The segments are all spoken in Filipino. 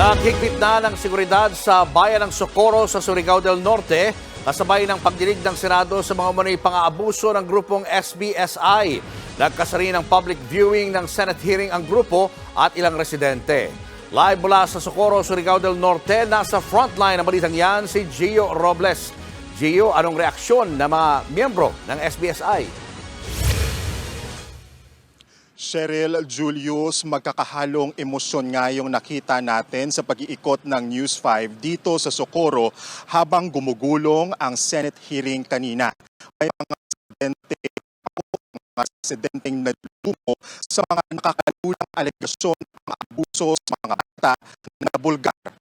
Naghigpit na ng seguridad sa bayan ng Socorro sa Surigao del Norte kasabay ng pagdinig ng Senado sa mga umano'y pang-aabuso ng grupong SBSI. Nagkasari ng public viewing ng Senate hearing ang grupo at ilang residente. Live mula sa Socorro, Surigao del Norte, nasa frontline ng balitang yan si Gio Robles. Gio, anong reaksyon ng mga miyembro ng SBSI? Cheryl Julius, magkakahalong emosyon nga yung nakita natin sa pag-iikot ng News 5 dito sa Socorro habang gumugulong ang Senate hearing kanina. May mga residente mga residenteng naglumo sa mga nakakalulang alegasyon ng abuso sa mga bata na bulgar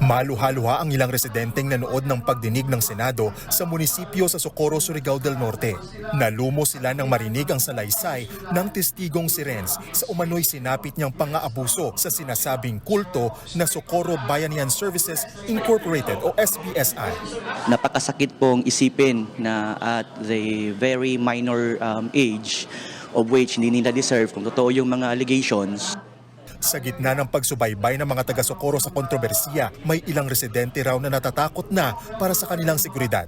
Maluhaluha ang ilang residenteng nanood ng pagdinig ng Senado sa munisipyo sa Socorro, Surigao del Norte. Nalumo sila nang marinig ang salaysay ng testigong si Renz sa umano'y sinapit niyang pang-aabuso sa sinasabing kulto na Socorro Bayanihan Services Incorporated o SBSI. napakasakit pong isipin na at the very minor um, age of which hindi nila deserve kung totoo yung mga allegations Sa gitna ng pagsubaybay ng mga taga-Socorro sa kontrobersiya, may ilang residente raw na natatakot na para sa kanilang seguridad.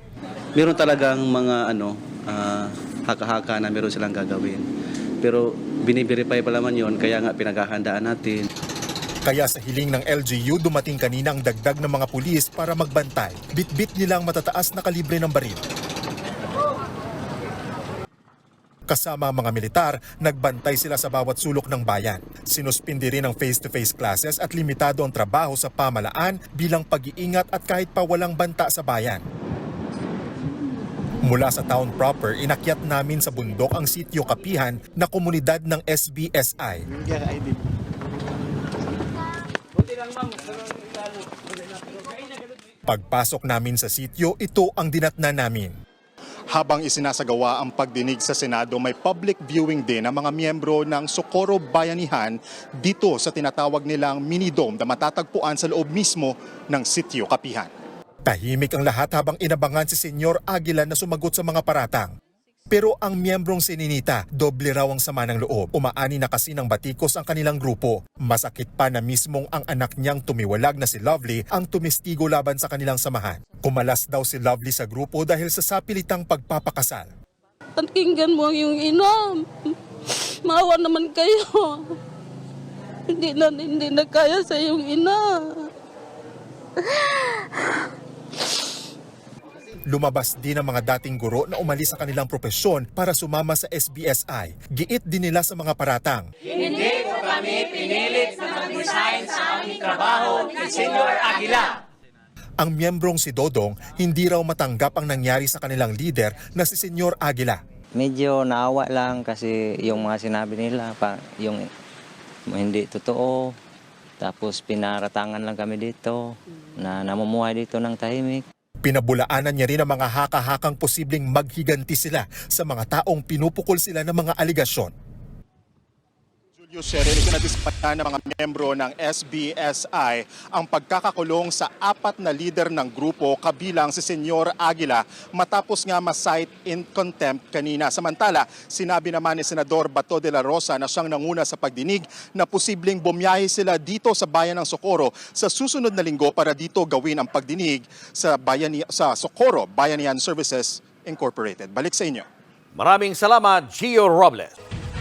meron talagang mga ano ah, haka-haka na meron silang gagawin pero biniverify pa naman yon kaya nga pinaghahandaan natin Kaya sa hiling ng LGU dumating kanina ang dagdag ng mga pulis para magbantay. Bit-bit nilang matataas na kalibre ng baril. Kasama ang mga militar, nagbantay sila sa bawat sulok ng bayan. Sinuspindi rin ang face-to-face classes at limitado ang trabaho sa pamalaan bilang pag-iingat at kahit pa walang banta sa bayan. Mula sa town proper, inakyat namin sa bundok ang sityo Kapihan na komunidad ng SBSI. Pagpasok namin sa sityo, ito ang dinatna namin. Habang isinasagawa ang pagdinig sa Senado, may public viewing din ang mga miyembro ng Socorro Bayanihan dito sa tinatawag nilang mini-dome na matatagpuan sa loob mismo ng sitio Kapihan. Tahimik ang lahat habang inabangan si Senyor Aguila na sumagot sa mga paratang. Pero ang miyembrong sininita, doble raw ang sama ng loob. Umaani na kasi ng batikos ang kanilang grupo. Masakit pa na mismong ang anak niyang tumiwalag na si Lovely ang tumistigo laban sa kanilang samahan. Kumalas daw si Lovely sa grupo dahil sa sapilitang pagpapakasal. Pakinggan mo iyong ina. Maawa naman kayo. Hindi na, hindi na kaya sa iyong ina. Lumabas din ang mga dating guro na umalis sa kanilang propesyon para sumama sa SBSI. Giit din nila sa mga paratang. Ang miyembrong si Dodong hindi raw matanggap ang nangyari sa kanilang leader na si Senyor Aguila. Medyo naawa lang kasi yung mga sinabi nila, pa, yung hindi totoo. Tapos pinaratangan lang kami dito na namumuhay dito ng tahimik. Pinabulaanan niya rin ang mga haka-hakang posibleng maghiganti sila sa mga taong pinupukol sila ng mga aligasyon. Julius Cheryl, ikinadispayan ng mga miyembro ng SBSI ang pagkakakulong sa apat na leader ng grupo kabilang si Senyor Aguila matapos nga ma-cite in contempt kanina. Samantala, sinabi naman ni Senador Bato de la Rosa na siyang nanguna sa pagdinig na posibleng bumiyahe sila dito sa bayan ng Socorro sa susunod na linggo para dito gawin ang pagdinig sa, bayani, sa Socorro Bayanihan Services Incorporated. Balik sa inyo. Maraming salamat, Gio Robles.